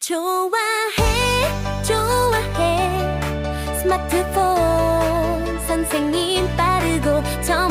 좋아해 좋아해. 스마트폰 선생님 빠르고 정